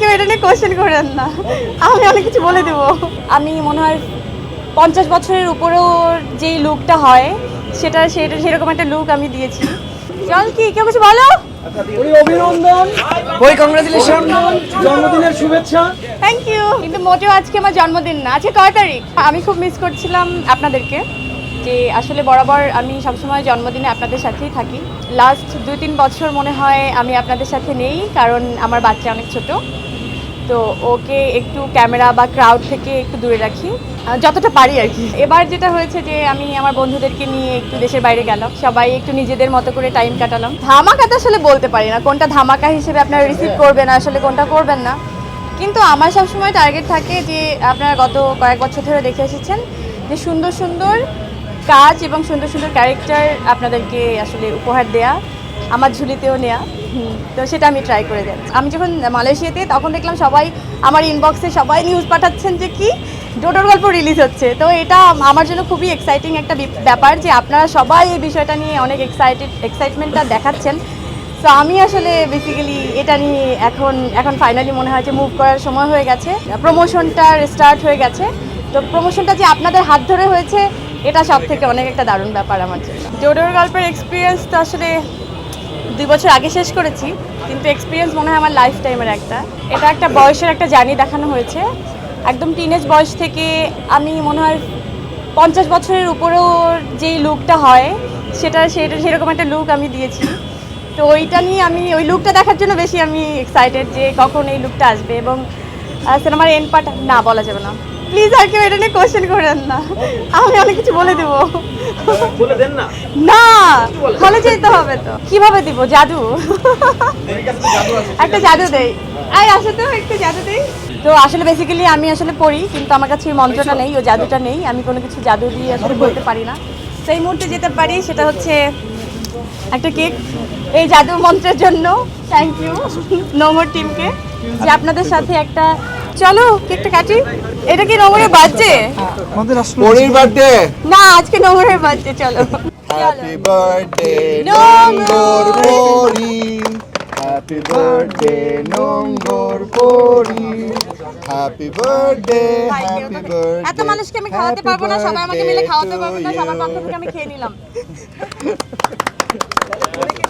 কেউ এটা নিয়ে কোয়েশ্চেন করেন না। আমি অনেক কিছু বলে দেব। আমি মনে হয় পঞ্চাশ বছরের উপরেও যেই লুকটা হয় সেটা সেটা সেরকম একটা লুক আমি দিয়েছি। চল কি কেউ কিছু বলো? অভিনন্দন। ওই কংগ্রেচুলেশন জন্মদিনের শুভেচ্ছা। থ্যাংক ইউ কিন্তু মোটেও আজকে আমার জন্মদিন না আজকে কয় তারিখ? আমি খুব মিস করছিলাম আপনাদেরকে। যে আসলে বরাবর আমি সবসময় জন্মদিনে আপনাদের সাথেই থাকি। লাস্ট দুই তিন বছর মনে হয় আমি আপনাদের সাথে নেই কারণ আমার বাচ্চা অনেক ছোট। তো ওকে একটু ক্যামেরা বা ক্রাউড থেকে একটু দূরে রাখি। যতটা পারি আর কি। এবার যেটা হয়েছে যে আমি আমার বন্ধুদেরকে নিয়ে একটু দেশের বাইরে গেলাম। সবাই একটু নিজেদের মতো করে টাইম কাটালাম। ধামাকা তো আসলে বলতে পারি না। কোনটা ধামাকা হিসেবে আপনারা রিসিভ করবেন আসলে কোনটা করবেন না। কিন্তু আমার সবসময় টার্গেট থাকে যে আপনারা গত কয়েক বছর ধরে দেখে এসেছেন যে সুন্দর সুন্দর কাজ এবং সুন্দর সুন্দর ক্যারেক্টার আপনাদেরকে আসলে উপহার দেয়া, আমার ঝুলিতেও নেয়া। তো সেটা আমি ট্রাই করে যাচ্ছি আমি যখন মালয়েশিয়াতে, তখন দেখলাম সবাই আমার ইনবক্সে সবাই নিউজ পাঠাচ্ছেন যে কি ডোডোর গল্প রিলিজ হচ্ছে। তো এটা আমার জন্য খুবই এক্সাইটিং একটা ব্যাপার যে আপনারা সবাই এই বিষয়টা নিয়ে অনেক এক্সাইটেড এক্সাইটমেন্টটা দেখাচ্ছেন। তো আমি আসলে বেসিক্যালি এটা নিয়ে এখন এখন ফাইনালি মনে হয় যে মুভ করার সময় হয়ে গেছে। প্রমোশনটা স্টার্ট হয়ে গেছে। তো প্রমোশনটা যে আপনাদের হাত ধরে হয়েছে এটা সব থেকে অনেক একটা দারুণ ব্যাপার আমার জন্য। ডোডোর গল্পের এক্সপিরিয়েন্স তো আসলে দুই বছর আগে শেষ করেছি, কিন্তু এক্সপিরিয়েন্স মনে হয় আমার লাইফ টাইমের একটা। এটা একটা বয়সের একটা জার্নি দেখানো হয়েছে। একদম টিনেজ বয়স থেকে আমি মনে হয় পঞ্চাশ বছরের উপরেও যেই লুকটা হয়, সেটা সেটা সেরকম একটা লুক আমি দিয়েছি। তো ওইটা নিয়ে আমি, ওই লুকটা দেখার জন্য বেশি আমি এক্সাইটেড যে কখন এই লুকটা আসবে এবং সিনেমার এন্ড পার্ট না বলা যাবে না। প্লিজ আর কেউ এটা নিয়ে কোয়েশ্চেন করেন না। আমি অনেক কিছু বলে দেবো। বলে দেন না। না হলে যেতে হবে তো। কীভাবে দিব? জাদু। একটা জাদু দেই। আই আসে তো একটু জাদু দেই। তো আসলে বেসিক্যালি আমি আসলে পড়ি কিন্তু আমার কাছে ওই মন্ত্রটা নেই ও জাদুটা নেই। আমি কোনো কিছু জাদু দিয়ে আসলে বলতে পারি না। সেই মুহূর্তে যেতে পারি সেটা হচ্ছে একটা কেক এই জাদুর মন্ত্রের জন্য থ্যাংক ইউ নোংর টিমকে যে আপনাদের সাথে একটা চলো কেকটা কাটি। এটা কি নোংরের বাজছে পরির বার্থডে। না আজকে নোংরের বাজছে চলো। হ্যাপি বার্থডে নোংর পরি। হ্যাপি বার্থডে নোংর পরি। হ্যাপি বার্থডে হ্যাপি বার্থডে এত মানুষকে আমি খাওয়াতে পারব না সবাই আমাকে মিলে খাওয়াতে পারব না সবার পক্ষ থেকে আমি খেয়ে নিলাম।